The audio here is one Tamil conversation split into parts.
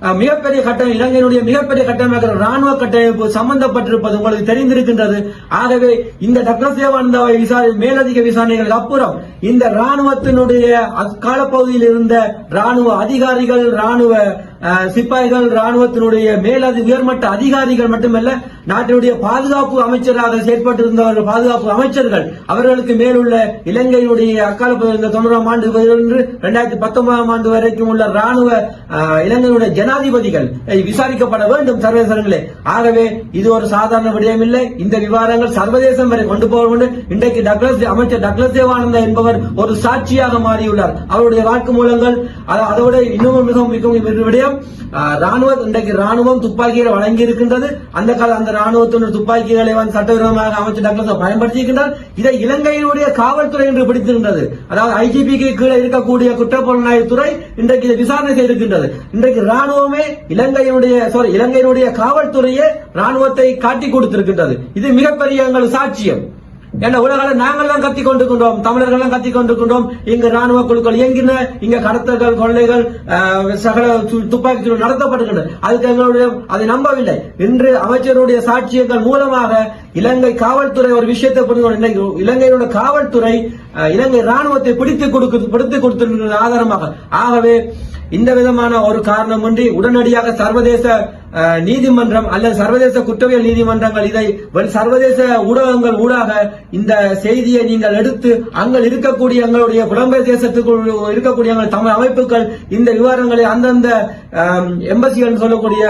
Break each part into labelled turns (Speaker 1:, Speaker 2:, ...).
Speaker 1: மிகப்பெரிய கட்டம் இலங்கையினுடைய மிகப்பெரிய கட்டமைக்கிற ராணுவ கட்டமைப்பு சம்பந்தப்பட்டிருப்பது உங்களுக்கு தெரிந்திருக்கின்றது. ஆகவே இந்த டக்ளஸ் விசாரணை மேலதிக விசாரணைகளுக்கு அப்புறம் இந்த ராணுவத்தினுடைய அக்கால பகுதியில் இருந்த ராணுவ அதிகாரிகள் ராணுவ சிப்பாய்கள் ராணுவத்தினுடைய மேலதி உயர்மட்ட அதிகாரிகள் மட்டுமல்ல நாட்டினுடைய பாதுகாப்பு அமைச்சராக செயற்பட்டிருந்தவர்கள் பாதுகாப்பு அமைச்சர்கள் அவர்களுக்கு மேலுள்ள இலங்கையினுடைய அக்கால தொண்ணூறாம் ஆண்டு இரண்டாயிரத்தி பத்தொன்பதாம் ஆண்டு வரைக்கும் உள்ள ராணுவ இலங்கையுடைய ஜனாதிபதிகள் விசாரிக்கப்பட வேண்டும் சர்வதேசங்களே. ஆகவே இது ஒரு சாதாரண விடயம் இல்லை. இந்த விவாதங்கள் சர்வதேசம் வரை கொண்டு போக வேண்டும். இன்றைக்கு டக்ளஸ் அமைச்சர் டக்ளஸ் தேவானந்தா என்பவர் ஒரு சாட்சியாக மாறியுள்ளார். அவருடைய வாக்கு மூலங்கள் அதோட இன்னும் மிகவும் மிகவும் விடயம் அஹ், ராணுவ இன்றைக்கு ராணுவம் துப்பாக்கிகளை வழங்கி இருக்கின்றது அந்த கால அந்த ராணுவத்தினுடைய துப்பாக்கிகளை வந்து சட்டவிரோதமாக அமைச்சர் டக்ளஸ் பயன்படுத்தியிருக்கின்றார். இதை இலங்கையினுடைய காவல்துறை என்று பிடித்திருக்கின்றது. அதாவது ஐஜிபிக்கு கீழே இருக்கக்கூடிய குற்றப்புலனாய்வு துறை இன்றைக்கு இதை விசாரணை செய்திருக்கின்றது. இன்றைக்கு ராணுவமே இலங்கையினுடைய சாரி இலங்கையினுடைய காவல்துறையே ராணுவத்தை காட்டி கொடுத்திருக்கின்றது. இது மிகப்பெரிய எங்கள் சாட்சியம். என்ன உலகள நாங்கள்லாம் கத்தி கொண்டிருக்கின்றோம் தமிழர்கள்லாம் கத்தி கொண்டிருக்கின்றோம். இங்க ராணுவ குழுக்கள் இயங்கின இங்க கடத்தல்கள் கொள்ளைகள் சகல துப்பாக்கி சூடு நடத்தப்படுகின்றன அதுக்கு எங்களுடைய அதை நம்பவில்லை. இன்று அமைச்சருடைய சாட்சியங்கள் மூலமாக இலங்கை காவல்துறை ஒரு விஷயத்தை புரிந்து கொண்டு இலங்கையோட காவல்துறை அஹ், இலங்கை ராணுவத்தை பிடித்து கொடுத்து பிடித்து கொடுத்திருக்கிற ஆதாரமாக. ஆகவே இந்த விதமான ஒரு காரணமின்றி உடனடியாக சர்வதேச நீதிமன்றம் அல்லது சர்வதேச குற்றவியல் நீதிமன்றங்கள் இதை சர்வதேச ஊடகங்கள் ஊடாக இந்த செய்தியை நீங்கள் எடுத்து அங்கள் இருக்கக்கூடிய எங்களுடைய புலம்பெயர் தேசத்துக்குள் இருக்கக்கூடிய எங்கள் தமிழ் அமைப்புகள் இந்த விவரங்களை அந்தந்த எம்பசிகள் சொல்லக்கூடிய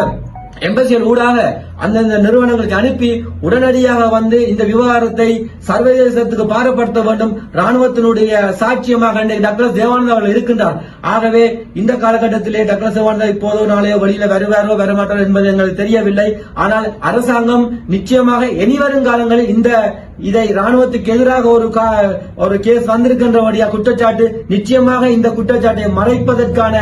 Speaker 1: எம்பசிகள் ஊடாக அந்தந்த நிறுவனங்களுக்கு அனுப்பி உடனடியாக வந்து இந்த விவகாரத்தை சர்வதேசத்துக்கு பாரப்படுத்த வேண்டும். ராணுவத்தினுடைய சாட்சியமாக இன்றைக்கு டாக்டர் தேவானந்தா அவர்கள் இருக்கின்றார். ஆகவே இந்த காலகட்டத்திலே டாக்டர் தேவானந்தா இப்போதோ நாளையோ வெளியில வருவாரோ வரமாட்டாரோ என்பது எங்களுக்கு தெரியவில்லை. ஆனால் அரசாங்கம் நிச்சயமாக இனி வரும் காலங்களில் இந்த இதை ராணுவத்துக்கு எதிராக ஒரு கா- ஒரு கேஸ் வந்திருக்கின்றபடியா குற்றச்சாட்டு நிச்சயமாக இந்த குற்றச்சாட்டை மறைப்பதற்கான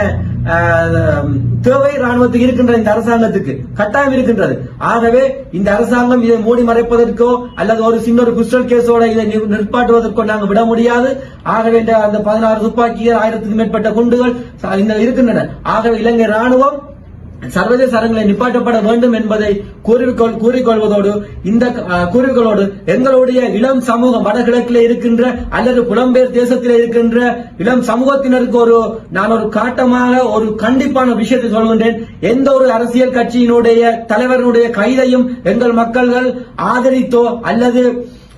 Speaker 1: தேவை ராணுவத்துக்கு இருக்கின்ற இந்த அரசாங்கத்துக்கு கட்டாயம் இருக்கின்றது. ஆகவே இந்த அரசாங்கம் இதை மூடி மறைப்பதற்கோ அல்லது ஒரு சின்ன ஒரு குஸ்டல் கேஸோட இதை நிற்பாட்டுவதற்கோ நாங்கள் விட முடியாது. ஆகவே இந்த அந்த பதினாறு துப்பாக்கிகள் ஆயிரத்துக்கும் மேற்பட்ட குண்டுகள் இந்த இருக்கின்றன. ஆகவே இலங்கை ராணுவம் சர்வதேச அரங்களை நிப்பாட்டப்பட வேண்டும் என்பதை கூறிக்கொள் கூறிக்கொள்வதோடு இந்த அஹ், கூறிக்கொள்வோடு எங்களுடைய இளம் சமூகம் வடகிழக்கில் இருக்கின்ற அல்லது புலம்பெயர் தேசத்தில் இருக்கின்ற இளம் சமூகத்தினருக்கு ஒரு நான் ஒரு காட்டமாக ஒரு கண்டிப்பான விஷயத்தை சொல்கின்றேன். எந்த ஒரு அரசியல் கட்சியினுடைய தலைவருடைய கைதையும் எங்கள் மக்கள்கள் ஆதரித்தோ அல்லது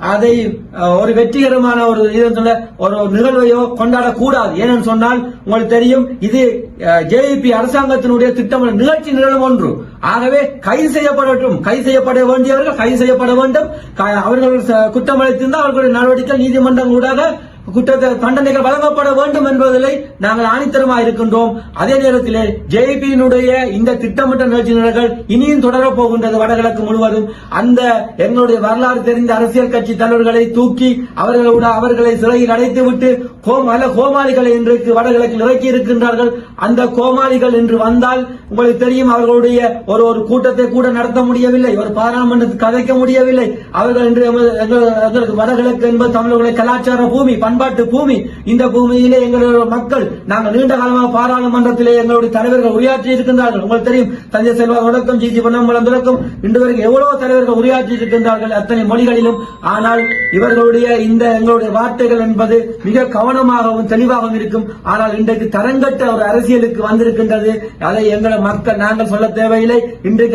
Speaker 1: அதை ஒரு வெற்றிகரமான ஒரு இதில் ஒரு நிகழ்வையோ கொண்டாடக்கூடாது. ஏனென்று சொன்னால் உங்களுக்கு தெரியும் இது ஜேபி அரசாங்கத்தினுடைய திட்டம் நிகழ்ச்சி நிகழும் ஒன்று. ஆகவே கைது செய்யப்படட்டும். கைது செய்யப்பட வேண்டியவர்கள் கைது செய்யப்பட வேண்டும். க- அவர்கள் ச- குற்றம் அளித்திருந்தால் அவர்களுடைய நடவடிக்கை நீதிமன்றம் ஊடாக குற்ற தண்டனைகள் வழங்கப்பட வேண்டும் என்பதில் நாங்கள் ஆணித்தரமாக இருக்கின்றோம். அதே நேரத்திலே ஜேபியினுடைய இந்த திட்டமிட்ட நிகழ்ச்சிகள் இனியும் தொடரப் போகின்றது வடகிழக்கு முழுவதும். அந்த எங்களுடைய வரலாறு தெரிந்த அரசியல் கட்சி தலைவர்களை தூக்கி அவர்களோட அவர்களை சிறையில் அடைத்துவிட்டு கோமால கோமாளிகளை இன்றைக்கு வடகிழக்கில் இறக்கி இருக்கின்றார்கள். அந்த கோமாளிகள் இன்று வந்தால் உங்களுக்கு தெரியும் அவர்களுடைய ஒரு ஒரு கூட்டத்தை கூட நடத்த முடியவில்லை. ஒரு பாராளுமன்றத்தில் கதைக்க முடியவில்லை. அவர்கள் இன்று எங்களுக்கு வடகிழக்கு என்பது தமிழர்களுடைய கலாச்சார பூமி. பண்பாட்டு பூமி. இந்த பூமியிலே எங்களுடைய மக்கள் நாங்கள் நீண்ட காலமாக பாராளுமன்றத்திலே எங்களுடைய தலைவர்கள் உரையாற்றி இருக்கின்றார்கள். உங்களுக்கு தெரியும் தஞ்சை செல்வா தொடக்கம் ஜிஜி பொன்னம்பலம் தொடக்கம். இன்று வரைக்கும் எவ்வளவு தலைவர்கள் உரையாற்றி இருக்கின்றார்கள் அத்தனை மொழிகளிலும். ஆனால் இவர்களுடைய இந்த எங்களுடைய வார்த்தைகள் என்பது மிக கவனமாகவும் தெளிவாகவும் இருக்கும். ஆனால் இன்றைக்கு தரங்கட்ட ஒரு அரசியலுக்கு வந்திருக்கின்றது. அதை எங்களை மக்கள் நாங்கள் சொல்ல தேவையில்லை. இன்றைக்கு